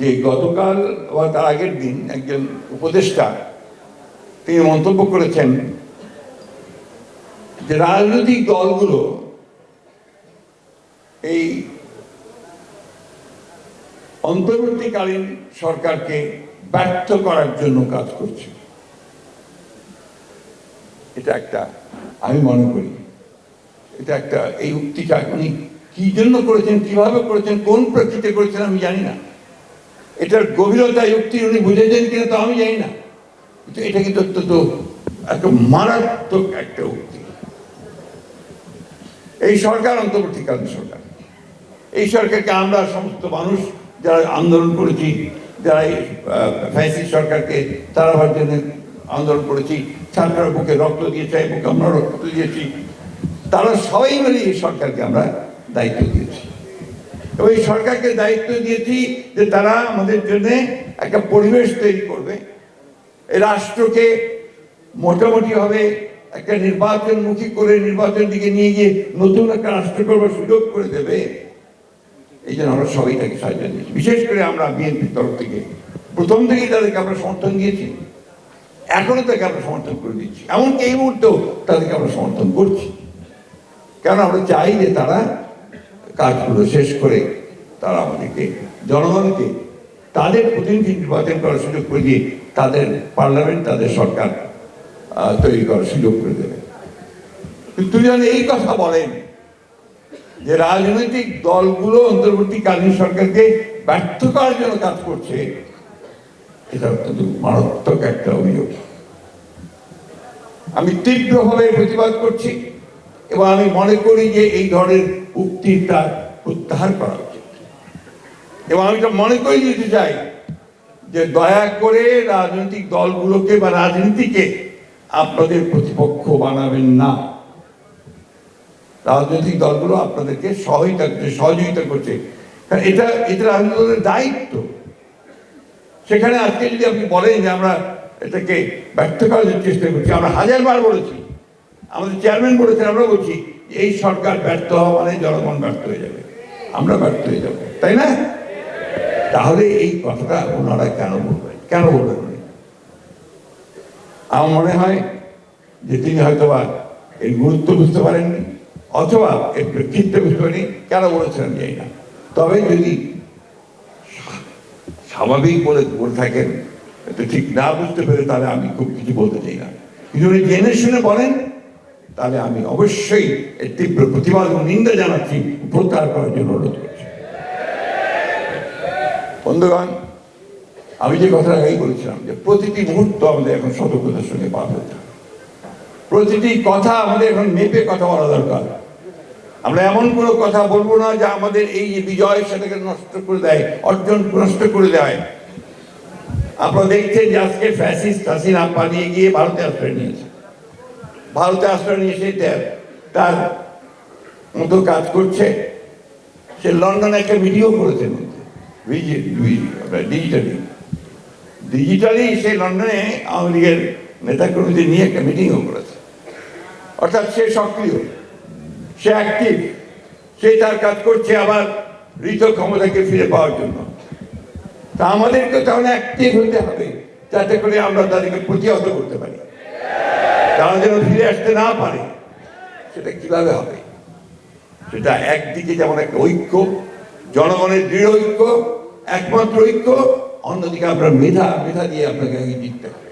যে গতকাল বা তার আগের দিন একজন উপদেষ্টা তিনি মন্তব্য করেছেন যে রাজনৈতিক দলগুলো এই অন্তর্বর্তীকালীন সরকারকে ব্যর্থ করার জন্য কাজ করছে। এটা একটা, আমি মনে করি, এটা একটা, এই উক্তিটা উনি কি জন্য করেছেন, কীভাবে করেছেন, কোন প্রেক্ষিতে করেছেন আমি জানি না। এটার গভীরতা উক্তি উনি বুঝেছেন কিনা তো আমি জানি না। কিন্তু এটা কিন্তু অত্যন্ত একটা মারাত্মক একটা উক্তি। এই সরকার, অন্তর্বর্তীকালীন সরকার। এই সরকারকে আমরা সমস্ত মানুষ যারা আন্দোলন করেছি, যারা এই ফ্যাসি সরকারকে তাড়াবার জন্য আন্দোলন করেছি ছাত্ররা বুকে রক্ত দিয়েছে বুকে আমরা রক্ত দিয়েছি, তারা সবাই মিলে এই সরকারকে আমরা দায়িত্ব দিয়েছি। এবং এই সরকারকে দায়িত্ব দিয়েছি যে তারা আমাদের জন্য একটা পরিবেশ তৈরি করবে। রাষ্ট্রকে মোটামুটি হবে একটা নির্বাচনমুখী করে নির্বাচন দিকে নিয়ে গিয়ে নতুন একটা রাষ্ট্র করবার সুযোগ করে দেবে, এই জন্য আমরা সবাই তাকে সাহায্য দিয়েছি। বিশেষ করে আমরা বিএনপির তরফ থেকে। প্রথম থেকেই তাদেরকে আমরা সমর্থন দিয়েছি। এখনও তাকে আমরা সমর্থন করে দিচ্ছি। এমনকি এই মুহূর্তেও তাদেরকে আমরা সমর্থন করছি। কেন আমরা চাই যে তারা কাজগুলো শেষ করে তারা আমাদেরকে জনগণকে তাদের প্রতিনিধি নির্বাচন করার সুযোগ করে দিয়ে তাদের পার্লামেন্ট, তাদের সরকার তৈরি করার সুযোগ করে দেবে। যেন এই কথা বলেন যে রাজনৈতিক দলগুলো অন্তর্বর্তীকালীন সরকারকে ব্যর্থ করার জন্য কাজ করছে, এটা অত্যন্ত মারাত্মক একটা অভিযোগ। আমি তীব্রভাবে প্রতিবাদ করছি। এবং আমি মনে করি যে এই ধরনের উক্তিটা প্রত্যাহার করা উচিত। এবং আমি এটা মনে করে দিতে চাই যে দয়া করে রাজনৈতিক দলগুলোকে বা রাজনীতিকে আপনাদের প্রতিপক্ষ বানাবেন না। রাজনৈতিক দলগুলো আপনাদেরকে সহায়তা করছে, সহযোগিতা করছে। কারণ এটা এটা রাজনৈতিক দলের দায়িত্ব। সেখানে আজকে যদি আপনি বলেন যে আমরা এটাকে ব্যর্থ করার চেষ্টা করছি, আমরা হাজারবার বলেছি আমাদের চেয়ারম্যান বলেছেন, আমরা বলছি, এই সরকার ব্যর্থ হওয়া মানে জনগণ ব্যর্থ হয়ে যাবে। আমরা ব্যর্থ হয়ে যাব, তাই না? তাহলে এই কথাটা ওনারা কেন বলবেন? কেন বলবেন আমার মনে হয় যে তিনি হয়তো বা এর গুরুত্ব বুঝতে পারেননি, অথবা এর প্রেক্ষিতটা বুঝতে পারেনি কেন বলেছেন যাই না। তবে যদি স্বাভাবিক বলে বলে থাকেন এটা ঠিক না বুঝতে পেরে তাহলে আমি খুব কিছু বলতে চাই না। কিন্তু জেনে শুনে বলেন তাহলে আমি অবশ্যই এর তীব্র প্রতিবাদ এবং নিন্দা জানাচ্ছি, প্রত্যাহার করার জন্য অনুরোধ করছি। বন্ধুগণ, আমি যে কথাটা আগেই বলেছিলাম যে প্রতিটি মুহূর্ত আমাদের এখন সতর্কতার সঙ্গে পার হতে হবে। প্রতিটি কথা আমাদের এখন মেপে কথা বলা দরকার। আমরা এমন কোনো কথা বলব না যে আমাদের এই যে বিজয় সেটাকে নষ্ট করে দেয়, অর্জন নষ্ট করে দেয়। আপনারা দেখছেন যে আজকে ফ্যাসিস্ট হাসিনা পালিয়ে গিয়ে ভারতে আশ্রয় নিয়েছে। ভারতে আশ্রয় নিয়ে সে তার- তার মতো কাজ করছে। সে লন্ডনে একটা ভিডিও করেছে ডিজিটালি ডিজিটালি সে লন্ডনে আওয়ামী লীগের নেতাকর্মীদের নিয়ে একটা মিটিংও করেছে। অর্থাৎ সে সক্রিয়, সে অ্যাক্টিভ সে তার কাজ করছে আবার ঋত ক্ষমতাকে ফিরে পাওয়ার জন্য। তা আমাদেরকে তাহলে অ্যাক্টিভ হতে হবে, যাতে করে আমরা তাদেরকে প্রতিহত করতে পারি। তারা যেন ফিরে আসতে না পারে, সেটা কীভাবে হবে? সেটা একদিকে যেমন একটা ঐক্য, জনগণের দৃঢ় ঐক্য, একমাত্র ঐক্য, অন্যদিকে আপনার মেধা মেধা দিয়ে আপনাকে জিততে হবে।